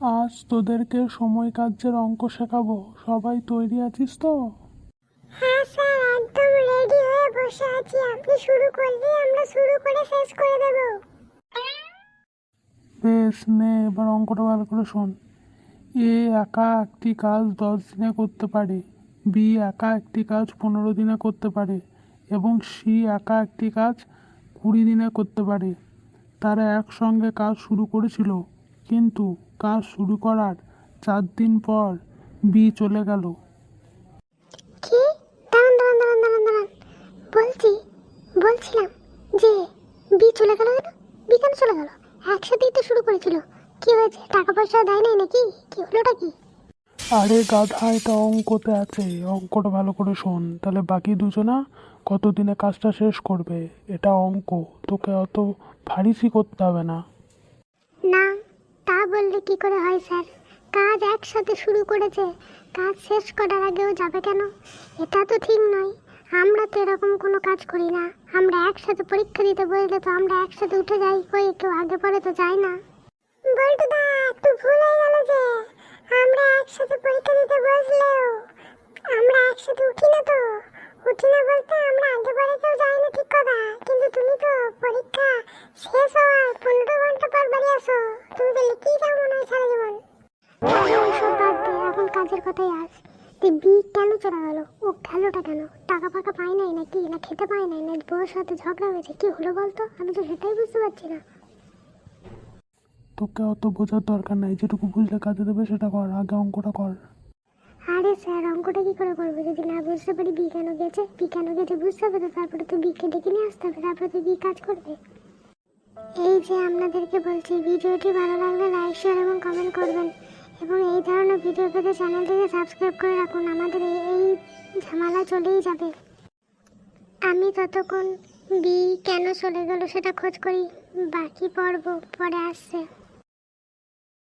আজ তোদেরকে সময় কার্যের অঙ্ক শেখাবো। সবাই তৈরি আছিস তো? হ্যাঁ স্যার একদম রেডি হয়ে বসে আছি। আপনি শুরু করলে আমরা শুরু করে শেষ করে দেব। বেশ নে এবার অঙ্কটা ভালো করে শোন। এ একা একটি কাজ দশ দিনে করতে পারে বি একা একটি কাজ পনেরো দিনে করতে পারে এবং সি একা একটি কাজ কুড়ি দিনে করতে পারে। তারা একসঙ্গে কাজ শুরু করেছিল। কিন্তু কাজ শুরু করার চার দিন পর বি চলে গেল। কি? দাঁড়ান দাঁড়ান দাঁড়ান দাঁড়ান দাঁড়ান। বলছি বলছিলাম যে বি চলে গেল কেন? বি কেন চলে গেল? একসাথেই তো শুরু করেছিল। কি হয়েছে? টাকা পয়সা দেয় নাই নাকি? কি হলোটা কি? আরে গাধা এটা অঙ্কতে আছে। অঙ্কটা ভালো করে শোন। তাহলে বাকি দুজনা কতদিনে কাজটা শেষ করবে? এটা অঙ্ক। তোকে অত ফারিসি করতে হবে না। বললে কি করে হয়, স্যার? কাজ একসাথে শুরু করেছে। কাজ শেষ করার আগেও যাবে কেন? এটা তো ঠিক নয়। আমরা তো এরকম কোনো কাজ করি না। আমরা একসাথে পরীক্ষা দিতে বললে তো আমরা একসাথে উঠে যাই। কই কেউ আগে পরে তো যায় না। একটু ভুল হয়ে গেল যে। আমরা একসাথে পরীক্ষা দিতে বসলেও আমরা একসাথে উঠি না তো। উঠি না বলতে আমরা আগে পরে কেউ যাই না, ঠিক কথা? কিন্তু তুমি তো পরীক্ষা শেষ হওয়ার পনেরো ঘণ্টা পর বাড়ি আসো। তুমি তো লিখেই যাও সারা জীবন ওইসব বাদ দে এখন কাজের কথাই আস তুই বি কেন চলে গেল? ও গেলটা কেন? টাকা ফাকা পায় নাই নাকি? না খেতে পায় নাই? না বউর সাথে ঝগড়া হয়েছে? কি হলো বলতো? আমি তো সেটাই বুঝতে পারছি না। তোকে অত বোঝার দরকার নাই। যেটুকু বুঝলে কাজে দেবে সেটা কর। আগে অঙ্কটা কর। আরে স্যার অঙ্কটা কি করে করব? যদি না বুঝতে পারি বি কেন গেছে? বি কেন গেছে বুঝতে হবে তো? তারপরে তো বিকে ডেকে নিয়ে আসতে হবে। তারপরে তো বি কাজ করবে। এই যে আপনাদেরকে বলছি, ভিডিওটি ভালো লাগলে লাইক শেয়ার এবং কমেন্ট করবেন। এবং এই ধরনের ভিডিও পেতে চ্যানেলটিকে সাবস্ক্রাইব করে রাখুন। আমাদের এই ঝামেলা চলেই যাবে। আমি ততক্ষণ বি কেন চলে গেল সেটা খোঁজ করি। বাকি পর্ব পরে আসছে।